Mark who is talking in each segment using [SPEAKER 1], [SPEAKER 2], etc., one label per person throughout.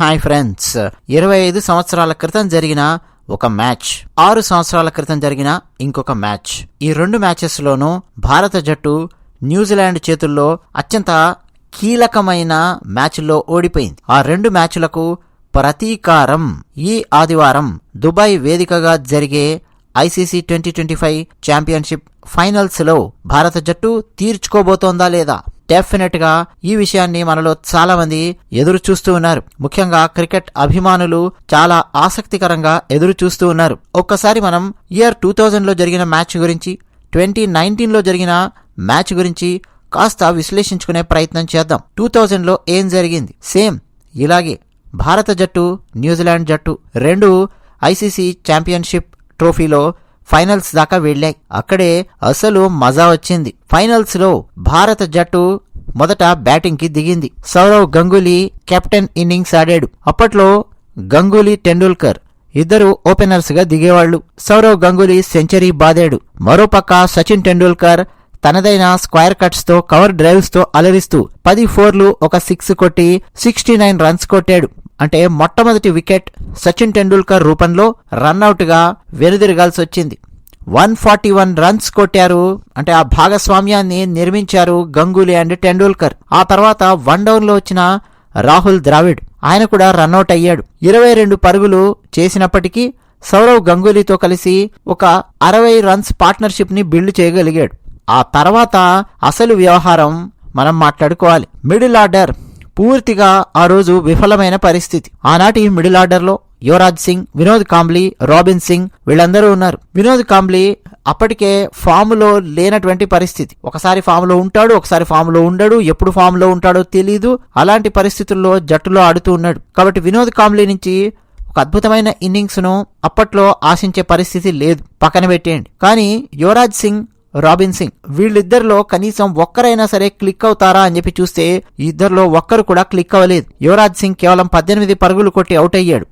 [SPEAKER 1] Hi friends. ఇరవై ఐదు సంవత్సరాల క్రితం జరిగిన ఒక మ్యాచ్. ఆరు సంవత్సరాల క్రితం జరిగిన ఇంకొక మ్యాచ్. ఈ రెండు మ్యాచెస్ లోనూ భారత జట్టు న్యూజిలాండ్ చేతుల్లో అత్యంత కీలకమైన మ్యాచ్లో ఓడిపోయింది. ఆ రెండు మ్యాచ్లకు ప్రతీకారం ఈ ఆదివారం దుబాయ్ వేదికగా జరిగే ICC twenty twenty five championship ఫైనల్స్లో భారత జట్టు తీర్చుకోబోతోందా లేదా? డెఫినెట్గా ఈ విషయాన్ని మనలో చాలా మంది ఎదురు చూస్తూ ఉన్నారు. ముఖ్యంగా క్రికెట్ అభిమానులు చాలా ఆసక్తికరంగా ఎదురు చూస్తూ ఉన్నారు. ఒక్కసారి మనం ఇయర్ టూ థౌజండ్లో జరిగిన మ్యాచ్ గురించి ట్వంటీ నైన్టీన్లో జరిగిన మ్యాచ్ గురించి కాస్త విశ్లేషించుకునే ప్రయత్నం చేద్దాం. టూ థౌజండ్లో ఏం జరిగింది? సేమ్ ఇలాగే భారత జట్టు న్యూజిలాండ్ జట్టు రెండు ఐసీసీ ఛాంపియన్షిప్ ట్రోఫీలో ఫైనల్స్ దాకా వెళ్ళాయి. అక్కడే అసలు మజా వచ్చింది. ఫైనల్స్లో భారత జట్టు మొదట బ్యాటింగ్కి దిగింది. సౌరవ్ గంగూలీ కెప్టెన్ ఇన్నింగ్స్ ఆడాడు. అప్పట్లో గంగూలీ టెండూల్కర్ ఇద్దరు ఓపెనర్స్గా దిగేవాళ్ళు సౌరవ్ గంగూలీ సెంచరీ బాదాడు. మరోపక్క సచిన్ టెండూల్కర్ తనదైన స్క్వైర్ కట్స్తో కవర్ డ్రైవ్స్తో అలరిస్తూ పది ఫోర్లు ఒక సిక్స్ కొట్టి సిక్స్టీ నైన్ రన్స్ కొట్టాడు. అంటే మొట్టమొదటి వికెట్ సచిన్ టెండూల్కర్ రూపంలో రన్అట్గా వెనుదిరగాల్సి వచ్చింది వన్ ఫార్టీ వన్ రన్స్ కొట్టారు. అంటే ఆ భాగస్వామ్యాన్ని నిర్మించారు గంగూలీ అండ్ టెండూల్కర్. ఆ తర్వాత వన్ డౌన్లో వచ్చిన రాహుల్ ద్రావిడ్. ఆయన కూడా రన్అట్ అయ్యాడు. ఇరవై రెండు పరుగులు చేసినప్పటికీ సౌరవ్ గంగూలీతో కలిసి ఒక అరవై రన్స్ పార్ట్నర్షిప్ని బిల్డ్ చేయగలిగాడు. ఆ తర్వాత అసలు వ్యవహారం మనం మాట్లాడుకోవాలి. మిడిల్ ఆర్డర్ పూర్తిగా ఆ రోజు విఫలమైన పరిస్థితి. ఆనాటి మిడిల్ ఆర్డర్లో యువరాజ్ సింగ్ వినోద్ కాంబ్లీ రాబిన్ సింగ్ వీళ్ళందరూ ఉన్నారు. వినోద్ కాంబ్లీ అప్పటికే ఫామ్లో లేనటువంటి పరిస్థితి. ఒకసారి ఫామ్లో ఉంటాడు ఒకసారి ఫామ్లో ఉండడు ఎప్పుడు ఫామ్లో ఉంటాడో తెలీదు. అలాంటి పరిస్థితుల్లో జట్టులో ఆడుతూ ఉన్నాడు. కాబట్టి వినోద్ కాంబ్లీ నుంచి ఒక అద్భుతమైన ఇన్నింగ్స్ను అప్పట్లో ఆశించే పరిస్థితి లేదు. పక్కన పెట్టేయండి. కానీ యువరాజ్ సింగ్ రాబిన్ సింగ్ వీళ్ళిద్దరిలో కనీసం ఒక్కరైనా సరే క్లిక్ అవుతారా అని చెప్పి చూస్తే ఇద్దరిలో ఒక్కరు కూడా క్లిక్ అవ్వలేదు. యువరాజ్ సింగ్ కేవలం పద్దెనిమిది పరుగులు కొట్టి అవుట్ అయ్యాడు.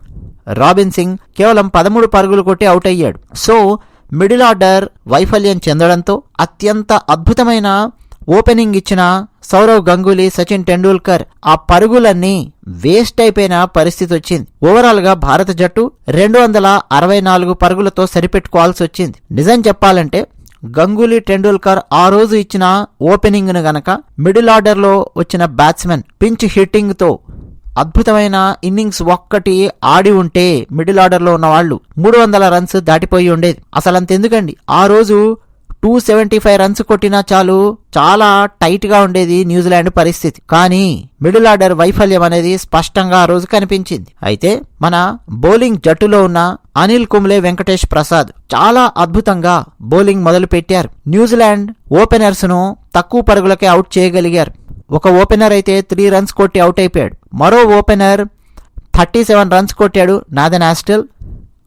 [SPEAKER 1] రాబిన్ సింగ్ కేవలం పదమూడు పరుగులు కొట్టి అవుట్ అయ్యాడు. సో మిడిల్ ఆర్డర్ వైఫల్యం చెందడంతో అత్యంత అద్భుతమైన ఓపెనింగ్ ఇచ్చిన సౌరవ్ గంగూలీ సచిన్ టెండూల్కర్ ఆ పరుగులన్నీ వేస్ట్ అయిపోయిన పరిస్థితి వచ్చింది. ఓవరాల్గా భారత జట్టు రెండు వందల అరవై నాలుగు పరుగులతో సరిపెట్టుకోవాల్సి వచ్చింది. నిజం చెప్పాలంటే గంగూలీ టెండూల్కర్ ఆ రోజు ఇచ్చిన ఓపెనింగ్ను గనక మిడిల్ ఆర్డర్లో వచ్చిన బ్యాట్స్మెన్ పించ్ హిట్టింగ్తో అద్భుతమైన ఇన్నింగ్స్ ఒక్కటి ఆడి ఉంటే మిడిల్ ఆర్డర్లో ఉన్న వాళ్ళు మూడు వందల రన్స్ దాటిపోయి ఉండేది. అసలు అంతెందుకండి ఆ రోజు టూ సెవెంటీ ఫైవ్ రన్స్ కొట్టినా చాలు. చాలా టైట్గా ఉండేది న్యూజిలాండ్ పరిస్థితి. కానీ మిడిల్ ఆర్డర్ వైఫల్యం అనేది స్పష్టంగా ఆ రోజు కనిపించింది. అయితే మన బౌలింగ్ జట్టులో ఉన్న అనిల్ కుంబ్లే వెంకటేష్ ప్రసాద్ చాలా అద్భుతంగా బౌలింగ్ మొదలు పెట్టారు. న్యూజిలాండ్ ఓపెనర్స్ను తక్కువ పరుగులకే అవుట్ చేయగలిగారు. ఒక ఓపెనర్ అయితే త్రీ రన్స్ కొట్టి అవుట్ అయిపోయాడు. మరో ఓపెనర్ థర్టీ సెవెన్ రన్స్ కొట్టాడు. నాదన్ ఆస్టల్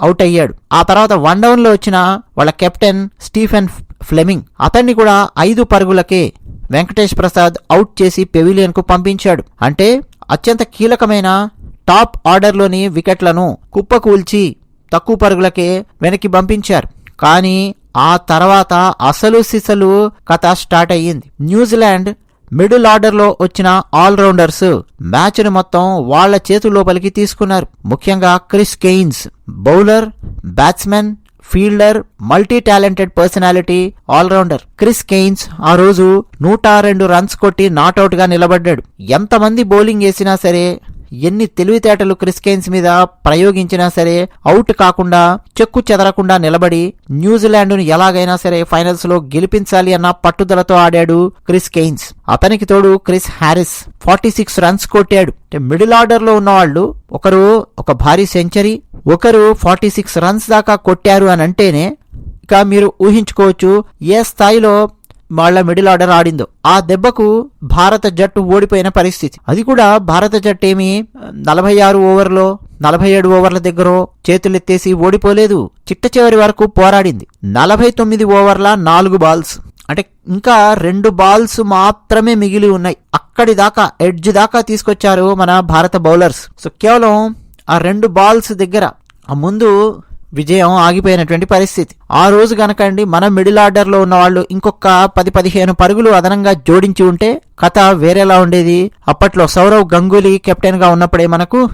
[SPEAKER 1] అవుట్ అయ్యాడు. ఆ తర్వాత వన్ డౌన్లో వచ్చిన వాళ్ళ కెప్టెన్ స్టీఫెన్ ఫ్లెమింగ్. అతన్ని కూడా ఐదు పరుగులకే వెంకటేష్ ప్రసాద్ అవుట్ చేసి పెవిలియన్కు పంపించాడు. అంటే అత్యంత కీలకమైన టాప్ ఆర్డర్లోని వికెట్లను కుప్పకూల్చి తక్కువ పరుగులకే వెనక్కి పంపించారు. కానీ ఆ తర్వాత అసలు సిసలు కథ స్టార్ట్ అయ్యింది. న్యూజిలాండ్ మిడిల్ ఆర్డర్లో వచ్చిన ఆల్రౌండర్స్ మ్యాచ్ను మొత్తం వాళ్ళ చేతుల్లోపలికి తీసుకున్నారు. ముఖ్యంగా Chris Cairns. Bowler batsmen fielder multi talented personality all rounder. Chris Cairns ఆ రోజు నూట రెండు రన్స్ కొట్టి నాట్అవుట్గా నిలబడ్డాడు. ఎంతమంది బౌలింగ్ వేసినా సరే ఎన్ని తెలివితేటలు క్రిస్కెయిన్స్ మీద ప్రయోగించినా సరే అవుట్ కాకుండా చెక్కు చెదరకుండా నిలబడి న్యూజిలాండ్ను ఎలాగైనా సరే ఫైనల్స్లో గెలిపించాలి అన్న పట్టుదలతో ఆడాడు క్రిస్ కెయిన్స్. అతనికి తోడు Chris Harris forty six runs కొట్టాడు. మిడిల్ ఆర్డర్లో ఉన్న వాళ్ళు ఒకరు ఒక భారీ సెంచరీ ఒకరు ఫార్టీ సిక్స్ రన్స్ దాకా కొట్టారు అని అంటేనే ఇక మీరు ఊహించుకోవచ్చు ఏ స్థాయిలో వాళ్ళ మిడిల్ ఆర్డర్ ఆడిందో. ఆ దెబ్బకు భారత జట్టు ఓడిపోయిన పరిస్థితి. అది కూడా భారత జట్టు ఏమి నలభై ఆరు ఓవర్లో నలభై ఏడు ఓవర్ల దగ్గర చేతులెత్తేసి ఓడిపోలేదు. చిట్ట చివరి వరకు పోరాడింది. నలభై తొమ్మిది ఓవర్ల నాలుగు బాల్స్. అంటే ఇంకా రెండు బాల్స్ మాత్రమే మిగిలి ఉన్నాయి. అక్కడి దాకా ఎడ్జ్ దాకా తీసుకొచ్చారు మన భారత బౌలర్స్. సో కేవలం ఆ రెండు బాల్స్ దగ్గర ఆ ముందు విజయం ఆగిపోయినటువంటి పరిస్థితి. ఆ రోజు గనకండి మన మిడిల్ ఆర్డర్లో ఉన్న వాళ్ళు ఇంకొక పది పదిహేను పరుగులు అదనంగా జోడించి ఉంటే కథ వేరేలా ఉండేది. అప్పట్లో సౌరవ్ గంగూలీ కెప్టెన్గా ఉన్నప్పుడే మనకు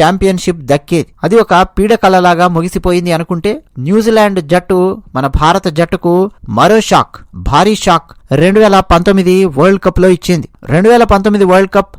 [SPEAKER 1] ఛాంపియన్షిప్ దక్కేది. అది ఒక పీడకలలాగా ముగిసిపోయింది అనుకుంటే న్యూజిలాండ్ జట్టు మన భారత జట్టుకు మరో షాక్ భారీ షాక్. రెండు వేల పంతొమ్మిది వరల్డ్ కప్లో ఇచ్చింది. రెండు వేల పంతొమ్మిది వరల్డ్ కప్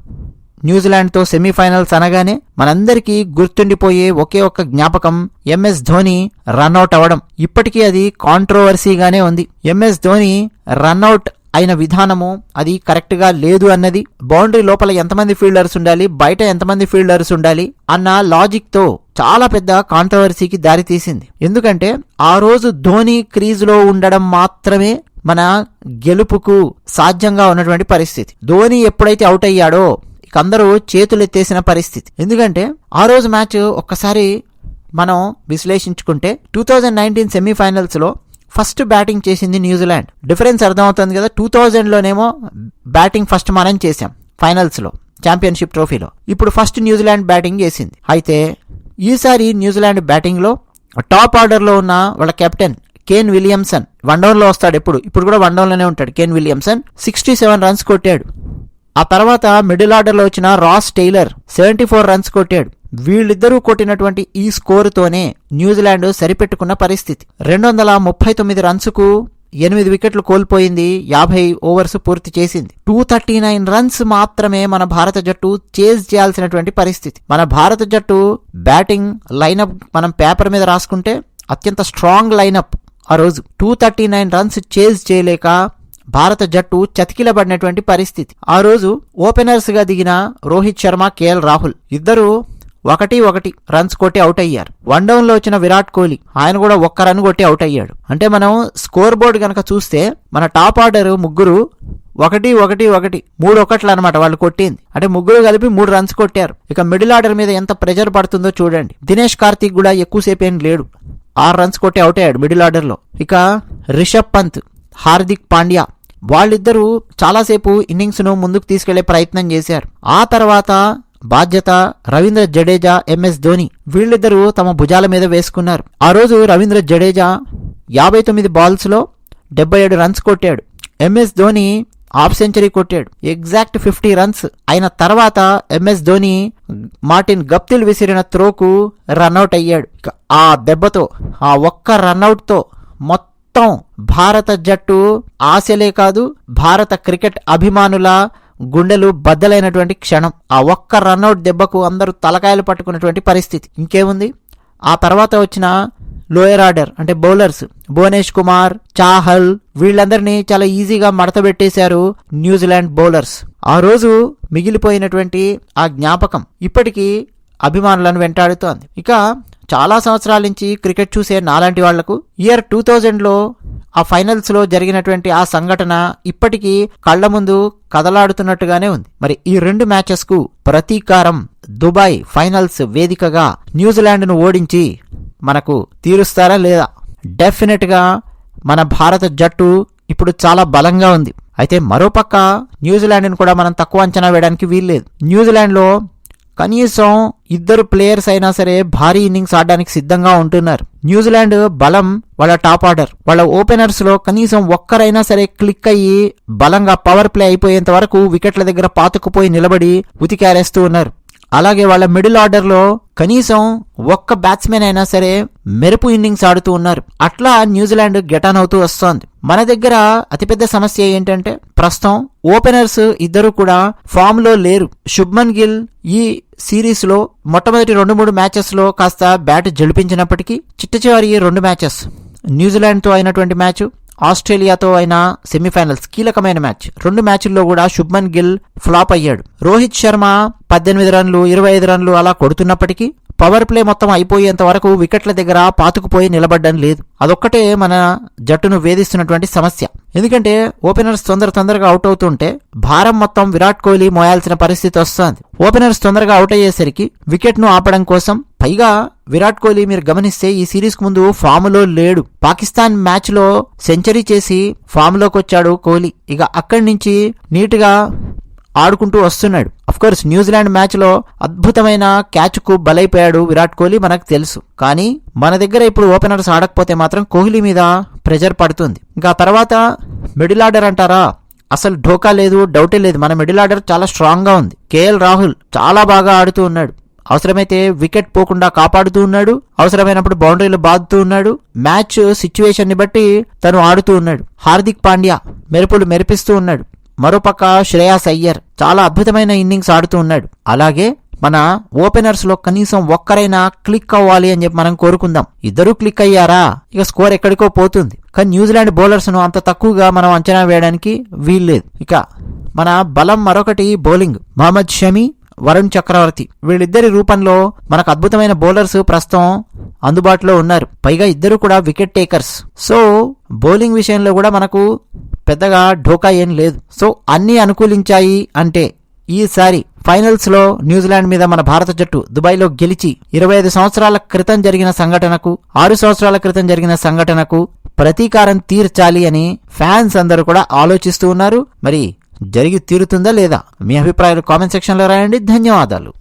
[SPEAKER 1] న్యూజిలాండ్తో సెమీఫైనల్స్ అనగానే మనందరికీ గుర్తుండిపోయే ఒకే ఒక్క జ్ఞాపకం ఎంఎస్ ధోని రన్అట్ అవడం ఇప్పటికీ అది కాంట్రోవర్సీగానే ఉంది. ఎంఎస్ ధోని రన్అట్ అయిన విధానము అది కరెక్ట్గా లేదు అన్నది బౌండరీ లోపల ఎంతమంది ఫీల్డర్స్ ఉండాలి బయట ఎంతమంది ఫీల్డర్స్ ఉండాలి అన్న లాజిక్తో చాలా పెద్ద కాంట్రవర్సీకి దారితీసింది ఎందుకంటే ఆ రోజు ధోని క్రీజులో ఉండడం మాత్రమే మన గెలుపుకు సాధ్యంగా ఉన్నటువంటి పరిస్థితి. ధోని ఎప్పుడైతే అవుట్ అయ్యాడో అందరూ చేతులెత్తేసిన పరిస్థితి. ఎందుకంటే ఆ రోజు మ్యాచ్ ఒక్కసారి మనం విశ్లేషించుకుంటే టూ థౌజండ్ నైన్టీన్ సెమీఫైనల్స్లో ఫస్ట్ బ్యాటింగ్ చేసింది న్యూజిలాండ్. డిఫరెన్స్ అర్థమవుతుంది కదా టూ థౌజండ్లోనేమో బ్యాటింగ్ ఫస్ట్ మనం చేసాం ఫైనల్స్లో ఛాంపియన్షిప్ ట్రోఫీలో ఇప్పుడు ఫస్ట్ న్యూజిలాండ్ బ్యాటింగ్ చేసింది. అయితే ఈసారి న్యూజిలాండ్ బ్యాటింగ్లో టాప్ ఆర్డర్లో ఉన్న వాళ్ళ కెప్టెన్ కేన్ విలియమ్సన్ వన్ డౌన్లో వస్తాడు ఎప్పుడు ఇప్పుడు కూడా వన్ డౌన్లోనే ఉంటాడు. Kane Williamson sixty seven runs కొట్టాడు. ఆ తర్వాత మిడిల్ ఆర్డర్లో వచ్చిన Ross Taylor seventy four runs కొట్టాడు. వీళ్ళిద్దరూ కొట్టినటువంటి ఈ స్కోరుతోనే న్యూజిలాండ్ సరిపెట్టుకున్న పరిస్థితి. రెండు వందల ముప్పై తొమ్మిది రన్స్కు ఎనిమిది వికెట్లు కోల్పోయింది యాభై ఓవర్స్ పూర్తి చేసింది. టూ థర్టీ నైన్ రన్స్ మాత్రమే మన భారత జట్టు చేజ్ చేయాల్సినటువంటి పరిస్థితి. మన భారత జట్టు బ్యాటింగ్ లైనప్ మనం పేపర్ మీద రాసుకుంటే అత్యంత స్ట్రాంగ్ లైనప్ ఆ రోజు. Two thirty nine runs chase చేయలేక భారత జట్టు చతికిలబడినటువంటి పరిస్థితి. ఆ రోజు ఓపెనర్స్గా దిగిన రోహిత్ శర్మ కేఎల్ రాహుల్ ఇద్దరు ఒకటి ఒకటి రన్స్ కొట్టి అవుట్ అయ్యారు. వన్ డౌన్లో వచ్చిన విరాట్ కోహ్లీ ఆయన కూడా ఒక్క రన్ కొట్టి అవుట్ అయ్యాడు. అంటే మనం స్కోర్ బోర్డు కనుక చూస్తే మన టాప్ ఆర్డర్ ముగ్గురు ఒకటి ఒకటి ఒకటి మూడు ఒకట్లు అనమాట వాళ్ళు కొట్టింది. అంటే ముగ్గురు కలిపి మూడు రన్స్ కొట్టారు. ఇక మిడిల్ ఆర్డర్ మీద ఎంత ప్రెజర్ పడుతుందో చూడండి. దినేష్ కార్తిక్ కూడా ఎక్కువసేపు ఏం లేడు. ఆరు రన్స్ కొట్టి అవుట్ అయ్యాడు మిడిల్ ఆర్డర్లో ఇక రిషబ్ పంత్ హార్దిక్ పాండ్యా. వాళ్ళిద్దరూ చాలాసేపు ఇన్నింగ్స్ను ముందుకు తీసుకెళ్ళే ప్రయత్నం చేశారు. ఆ తర్వాత బాధ్యత రవీంద్ర జడేజా ఎంఎస్ ధోని వీళ్ళిద్దరూ తమ భుజాల మీద వేసుకున్నారు. ఆ రోజు రవీంద్ర జడేజా యాభై తొమ్మిది బాల్స్లో డెబ్బై ఏడు రన్స్ కొట్టాడు. ఎంఎస్ ధోని హాఫ్ సెంచరీ కొట్టాడు. ఎగ్జాక్ట్ ఫిఫ్టీ రన్స్ అయిన తర్వాత ఎంఎస్ ధోని మార్టిన్ గప్తిల్ విసిరిన త్రోకు రన్అట్ అయ్యాడు. ఆ దెబ్బతో ఆ ఒక్క రన్అట్తో మొత్తం మొత్తం భారత జట్టు ఆశలే కాదు భారత క్రికెట్ అభిమానుల గుండెలు బద్దలైనటువంటి క్షణం. ఆ ఒక్క రన్అట్ దెబ్బకు అందరూ తలకాయలు పట్టుకున్నటువంటి పరిస్థితి. ఇంకేముంది? ఆ తర్వాత వచ్చిన లోయర్ ఆర్డర్ అంటే బౌలర్స్ భువనేష్ కుమార్ చాహల్ వీళ్ళందరినీ చాలా ఈజీగా మడతబెట్టేశారు న్యూజిలాండ్ బౌలర్స్. ఆ రోజు మిగిలిపోయినటువంటి ఆ జ్ఞాపకం ఇప్పటికీ అభిమానులను వెంటాడుతోంది. ఇక చాలా సంవత్సరాల నుంచి క్రికెట్ చూసే నాలాంటి వాళ్ళకు ఇయర్ టూ థౌజండ్లో ఆ ఫైనల్స్లో జరిగినటువంటి ఆ సంఘటన ఇప్పటికీ కళ్ళ ముందు కదలాడుతున్నట్టుగానే ఉంది. మరి ఈ రెండు మ్యాచెస్కు ప్రతీకారం దుబాయ్ ఫైనల్స్ వేదికగా న్యూజిలాండ్ను ఓడించి మనకు తీరుస్తారా లేదా? డెఫినెట్గా మన భారత జట్టు ఇప్పుడు చాలా బలంగా ఉంది. అయితే మరోపక్క న్యూజిలాండ్ని కూడా మనం తక్కువ అంచనా వేయడానికి వీల్లేదు. న్యూజిలాండ్లో కనీసం ఇద్దరు ప్లేయర్స్ అయినా సరే భారీ ఇన్నింగ్స్ ఆడడానికి సిద్ధంగా ఉంటున్నారు. న్యూజిలాండ్ బలం వాళ్ళ టాప్ ఆర్డర్. వాళ్ళ ఓపెనర్స్లో కనీసం ఒక్కరైనా సరే క్లిక్ అయ్యి బలంగా పవర్ ప్లే అయిపోయేంత వరకు వికెట్ల దగ్గర పాతుకుపోయి నిలబడి ఉతికారేస్తూ ఉన్నారు. అలాగే వాళ్ళ మిడిల్ ఆర్డర్లో కనీసం ఒక్క బ్యాట్స్మెన్ అయినా సరే మెరుపు ఇన్నింగ్స్ ఆడుతూ ఉన్నారు. అట్లా న్యూజిలాండ్ గెటాన్ అవుతూ వస్తోంది. మన దగ్గర అతిపెద్ద సమస్య ఏంటంటే ప్రస్తుతం ఓపెనర్స్ ఇద్దరు కూడా ఫామ్లో లేరు. శుభ్మన్ గిల్ ఈ సిరీస్లో మొట్టమొదటి రెండు మూడు మ్యాచెస్లో కాస్త బ్యాట్ జడిపించినప్పటికీ చిట్ట చివరి రెండు మ్యాచెస్. న్యూజిలాండ్తో అయినటువంటి మ్యాచ్ ఆస్ట్రేలియాతో అయిన సెమీఫైనల్స్. కీలకమైన మ్యాచ్. రెండు మ్యాచ్ల్లో కూడా శుభ్మన్ గిల్ ఫ్లాప్ అయ్యాడు. రోహిత్ శర్మ పద్దెనిమిది రన్లు ఇరవై ఐదు రన్లు అలా కొడుతున్నప్పటికీ పవర్ ప్లే మొత్తం అయిపోయేంత వరకు వికెట్ల దగ్గర పాతుకుపోయి నిలబడ్డం లేదు. అదొక్కటే మన జట్టును వేధిస్తున్నటువంటి సమస్య. ఎందుకంటే ఓపెనర్స్ తొందర తొందరగా అవుట్ అవుతుంటే భారం మొత్తం విరాట్ కోహ్లీ మోయాల్సిన పరిస్థితి వస్తుంది. ఓపెనర్స్ తొందరగా అవుట్ అయ్యేసరికి వికెట్ను ఆపడం కోసం పైగా విరాట్ కోహ్లీ మీరు గమనిస్తే ఈ సిరీస్ ముందు ఫామ్లో లేడు. పాకిస్తాన్ మ్యాచ్లో సెంచరీ చేసి ఫామ్లోకి వచ్చాడు కోహ్లీ. ఇక అక్కడి నుంచి నీట్గా ఆడుకుంటూ వస్తున్నాడు. కోర్స్ న్యూజిలాండ్ మ్యాచ్లో అద్భుతమైన క్యాచ్కు బలైపోయాడు విరాట్ కోహ్లీ మనకు తెలుసు. కానీ మన దగ్గర ఇప్పుడు ఓపెనర్స్ ఆడకపోతే మాత్రం కోహ్లీ మీద ప్రెజర్ పడుతుంది. ఇంకా తర్వాత మిడిల్ ఆర్డర్ అంటారా? అసలు ఢోకా లేదు డౌటే లేదు. మన మిడిల్ ఆర్డర్ చాలా స్ట్రాంగ్గా ఉంది. కేఎల్ రాహుల్ చాలా బాగా ఆడుతూ ఉన్నాడు. అవసరమైతే వికెట్ పోకుండా కాపాడుతూ ఉన్నాడు. అవసరమైనప్పుడు బౌండరీలు బాదుతూ ఉన్నాడు. మ్యాచ్ సిచ్యువేషన్ని బట్టి తను ఆడుతూ ఉన్నాడు. హార్దిక్ పాండ్యా మెరుపులు మెరిపిస్తూ ఉన్నాడు. మరోపక్క శ్రేయాస్ అయ్యర్ చాలా అద్భుతమైన ఇన్నింగ్స్ ఆడుతూ ఉన్నాడు. అలాగే మన ఓపెనర్స్లో కనీసం ఒక్కరైనా క్లిక్ అవ్వాలి అని చెప్పి మనం కోరుకుందాం. ఇద్దరూ క్లిక్ అయ్యారా? ఇక స్కోర్ ఎక్కడికో పోతుంది. కానీ న్యూజిలాండ్ బౌలర్స్ను అంత తక్కువగా మనం అంచనా వేయడానికి వీల్లేదు. ఇక మన బలం మరొకటి బౌలింగ్ మహమ్మద్ షమీ వరుణ్ చక్రవర్తి. వీళ్ళిద్దరి రూపంలో మనకు అద్భుతమైన బౌలర్స్ ప్రస్తుతం అందుబాటులో ఉన్నారు. పైగా ఇద్దరు కూడా వికెట్ టేకర్స్. సో బౌలింగ్ విషయంలో కూడా మనకు పెద్దగా ఢోకా ఏం లేదు. సో అన్నీ అనుకూలించాయి అంటే ఈసారి ఫైనల్స్లో న్యూజిలాండ్ మీద మన భారత జట్టు దుబాయ్లో గెలిచి ఇరవై ఐదు సంవత్సరాల క్రితం జరిగిన సంఘటనకు ఆరు సంవత్సరాల క్రితం జరిగిన సంఘటనకు ప్రతీకారం తీర్చాలి అని ఫ్యాన్స్ అందరూ కూడా ఆలోచిస్తూ ఉన్నారు. మరి జరిగి తీరుతుందా లేదా? మీ అభిప్రాయాలు కామెంట్ సెక్షన్లో రాయండి. ధన్యవాదాలు.